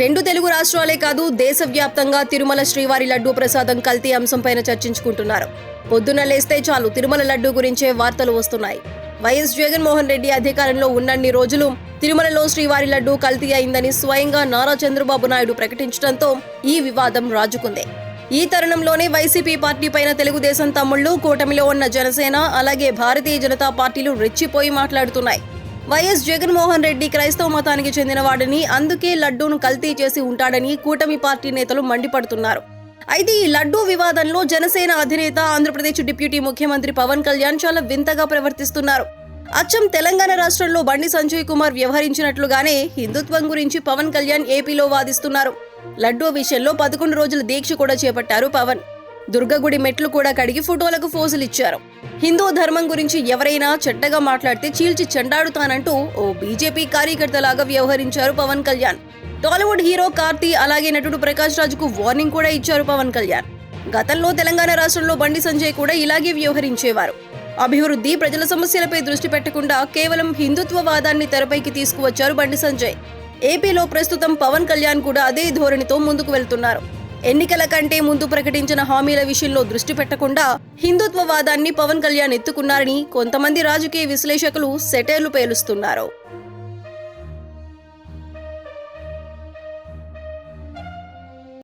రెండు తెలుగు రాష్ట్రాలే కాదు దేశవ్యాప్తంగా తిరుమల శ్రీవారి లడ్డూ ప్రసాదం కల్తీ అంశంపైన చర్చించుకుంటున్నారు. పొద్దున లేస్తే చాలు తిరుమల లడ్డూ గురించే వార్తలు వస్తున్నాయి. వైఎస్ జగన్మోహన్ రెడ్డి అధికారంలో ఉన్నన్ని రోజులు తిరుమలలో శ్రీవారి లడ్డూ కల్తీ అయిందని స్వయంగా నారా చంద్రబాబు నాయుడు ప్రకటించడంతో ఈ వివాదం రాజుకుంది. ఈ తరుణంలోనే వైసీపీ పార్టీ పైన తెలుగుదేశం తమ్ముళ్ళు కూటమిలో ఉన్న జనసేన అలాగే భారతీయ జనతా పార్టీలు రెచ్చిపోయి మాట్లాడుతున్నాయి. వైఎస్ జగన్మోహన్ రెడ్డి క్రైస్తవ మతానికి చెందినవాడని అందుకే లడ్డూను కల్తీ చేసి ఉంటాడని కూటమి పార్టీ నేతలు మండిపడుతున్నారు. అయితే ఈ లడ్డూ వివాదంలో జనసేన అధినేత ఆంధ్రప్రదేశ్ డిప్యూటీ ముఖ్యమంత్రి పవన్ కళ్యాణ్ చాలా వింతగా ప్రవర్తిస్తున్నారు. అచ్చం తెలంగాణ రాష్ట్రంలో బండి సంజయ్ కుమార్ వ్యవహరించినట్లుగానే హిందుత్వం గురించి పవన్ కళ్యాణ్ ఏపీలో వాదిస్తున్నారు. లడ్డూ విషయంలో పదకొండు రోజుల దీక్ష కూడా చేపట్టారు పవన్. దుర్గగుడి మెట్లు కూడా కడిగి ఫోటోలకు ఫోజులు ఇచ్చారు. హిందూ ధర్మం గురించి ఎవరైనా చెడ్డగా మాట్లాడితే చీల్చి చెండాడుతానంటూ ఓ బీజేపీ కార్యకర్తలాగా వ్యవహరించారు పవన్ కళ్యాణ్. టాలీవుడ్ హీరో కార్తీ అలాగే నటుడు ప్రకాష్ రాజుకు వార్నింగ్ కూడా ఇచ్చారు పవన్ కళ్యాణ్. గతంలో తెలంగాణ రాష్ట్రంలో బండి సంజయ్ కూడా ఇలాగే వ్యవహరించేవారు. అభివృద్ధి ప్రజల సమస్యలపై దృష్టి పెట్టకుండా కేవలం హిందుత్వవాదాన్ని తెరపైకి తీసుకువచ్చారు బండి సంజయ్. ఏపీలో ప్రస్తుతం పవన్ కళ్యాణ్ కూడా అదే ధోరణితో ముందుకు వెళ్తున్నారు. ఎన్నికల కంటే ముందు ప్రకటించిన హామీల విషయంలో దృష్టి పెట్టకుండా హిందుత్వవాదాన్ని పవన్ కళ్యాణ్ ఎత్తుకున్నారని కొంతమంది రాజకీయ విశ్లేషకులు సెటైర్లు పేలుస్తున్నారు.